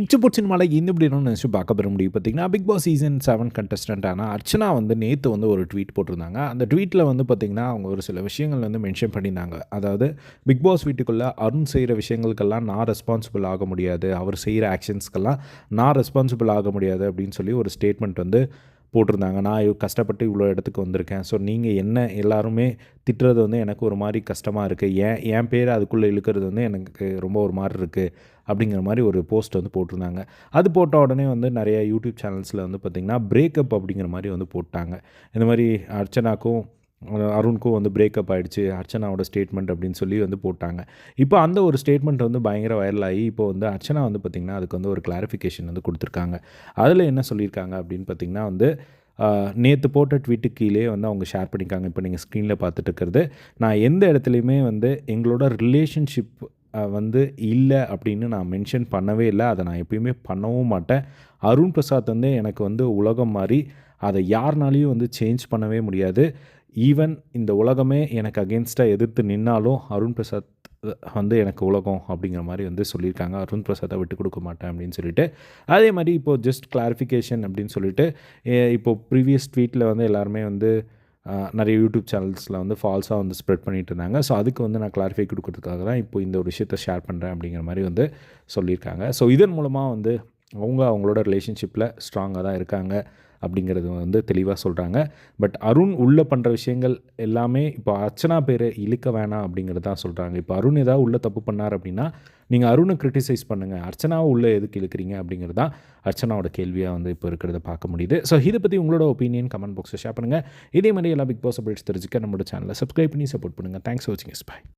இச்சப்போட் சினிமாவில் இந்த இப்படி நினச்சி பார்க்க பெற முடியும். பார்த்தீங்கன்னா பிக் பாஸ் சீசன் செவன் கண்டஸ்டன்ட்டான அர்ச்சனா வந்து நேற்று வந்து ஒரு ட்வீட் போட்டிருந்தாங்க. அந்த ட்வீட்டில் வந்து பார்த்திங்கன்னா அவங்க ஒரு சில விஷயங்கள் வந்து மென்ஷன் பண்ணியிருந்தாங்க. அதாவது பிக் பாஸ் வீட்டுக்குள்ளே அருண் செய்கிற விஷயங்களுக்கெல்லாம் நான் ரெஸ்பான்சிபிள் ஆக முடியாது. அவர் செய்கிற ஆக்ஷன்ஸ்க்கெல்லாம் நான் ரெஸ்பான்சிபிள் ஆக முடியாது அப்படின்னு சொல்லி ஒரு ஸ்டேட்மெண்ட் வந்து போட்டிருந்தாங்க. நான் கஷ்டப்பட்டு இவ்வளோ இடத்துக்கு வந்திருக்கேன். ஸோ நீங்கள் என்ன எல்லாருமே திட்டுறது வந்து எனக்கு ஒரு மாதிரி கஷ்டமாக இருக்குது ஏன் என் பேர் அதுக்குள்ளே இழுக்கிறது வந்து எனக்கு ரொம்ப ஒரு மாதிரி இருக்குது அப்படிங்கிற மாதிரி ஒரு போஸ்ட் வந்து போட்டிருந்தாங்க. அது போட்ட உடனே வந்து நிறைய யூடியூப் சேனல்ஸில் வந்து பார்த்திங்கன்னா பிரேக்கப் அப்படிங்கிற மாதிரி வந்து போட்டாங்க. இந்த மாதிரி அர்ச்சனாக்கும் அருணுக்கும் வந்து பிரேக்கப் ஆகிடுச்சு அர்ச்சனாவோட ஸ்டேட்மெண்ட் அப்படின்னு சொல்லி வந்து போட்டாங்க. இப்போ அந்த ஒரு ஸ்டேட்மெண்ட் வந்து பயங்கர வைரல் ஆகி இப்போ வந்து அர்ச்சனா வந்து பார்த்திங்கன்னா அதுக்கு வந்து ஒரு கிளாரிஃபிகேஷன் வந்து கொடுத்துருக்காங்க. அதில் என்ன சொல்லியிருக்காங்க அப்படின்னு பார்த்திங்கன்னா வந்து நேற்று போட்ட ட்வீட்டு கீழே வந்து அவங்க ஷேர் பண்ணியிருக்காங்க. இப்போ நீங்கள் ஸ்க்ரீனில் பார்த்துட்டு இருக்கிறது நான் எந்த இடத்துலையுமே வந்து எங்களோட ரிலேஷன்ஷிப் வந்து இல்லை அப்படின்னு நான் மென்ஷன் பண்ணவே இல்லை. அதை நான் எப்பயுமே பண்ணவும் மாட்டேன். அருண் பிரசாத் வந்து எனக்கு வந்து உலகம் மாதிரி அதை யாருனாலையும் வந்து சேஞ்ச் பண்ணவே முடியாது. ஈவன் இந்த உலகமே எனக்கு அகேன்ஸ்டாக எதிர்த்து நின்னாலும் அருண் பிரசாத் வந்து எனக்கு உலகம் அப்படிங்கிற மாதிரி வந்து சொல்லியிருக்காங்க. அருண் பிரசாத்தை விட்டு கொடுக்க மாட்டேன் அப்படின்னு சொல்லிட்டு. அதே மாதிரி இப்போது ஜஸ்ட் கிளாரிஃபிகேஷன் அப்படின்னு சொல்லிட்டு இப்போது ப்ரீவியஸ் ட்வீட்டில் வந்து எல்லாருமே வந்து நிறைய யூடியூப் சேனல்ஸில் வந்து ஃபால்ஸாக வந்து ஸ்ப்ரெட் பண்ணிகிட்டு இருந்தாங்க. ஸோ அதுக்கு வந்து நான் கிளாரிஃபை கொடுக்கறதுக்காக தான் இப்போ இந்த ஒரு விஷயத்த ஷேர் பண்ணுறேன் அப்படிங்கிற மாதிரி வந்து சொல்லியிருக்காங்க. ஸோ இதன் மூலமாக வந்து அவங்க அவங்களோட ரிலேஷன்ஷிப்பில் ஸ்ட்ராங்காக தான் இருக்காங்க. அப்படிங்கிறது வந்து தெளிவாக சொல்கிறாங்க பட் அருண் உள்ளே பண்ணுற விஷயங்கள் எல்லாமே இப்போ அர்ச்சனா பேரை இழுக்க வேணாம் அப்படிங்கிறது தான் சொல்கிறாங்க இப்போ அருண் ஏதாவது உள்ளே தப்பு பண்ணார் அப்படின்னா நீங்கள் அருணை கிரிட்டிசைஸ் பண்ணுங்கள் அர்ச்சனாவை உள்ளே எதுக்கு இழுக்கிறீங்க அப்படிங்கிறது தான் அர்ச்சனாவோட கேள்வியாக வந்து இப்போ இருக்கிறத பார்க்க முடியுது. ஸோ இதை பற்றி உங்களோட ஒப்பீனியன் கமெண்ட் பாக்ஸில் ஷேர் பண்ணுங்கள் இதே மாதிரி எல்லா பிக் பாஸ் அப்டேட்ஸ் தெரிஞ்சுக்க நம்மளோட சேனலை சப்ஸ்கிரைப் பண்ணி சப்போர்ட் பண்ணுங்கள் தேங்க்ஸ் ஃபார் வாட்சிங் இஸ் பாய்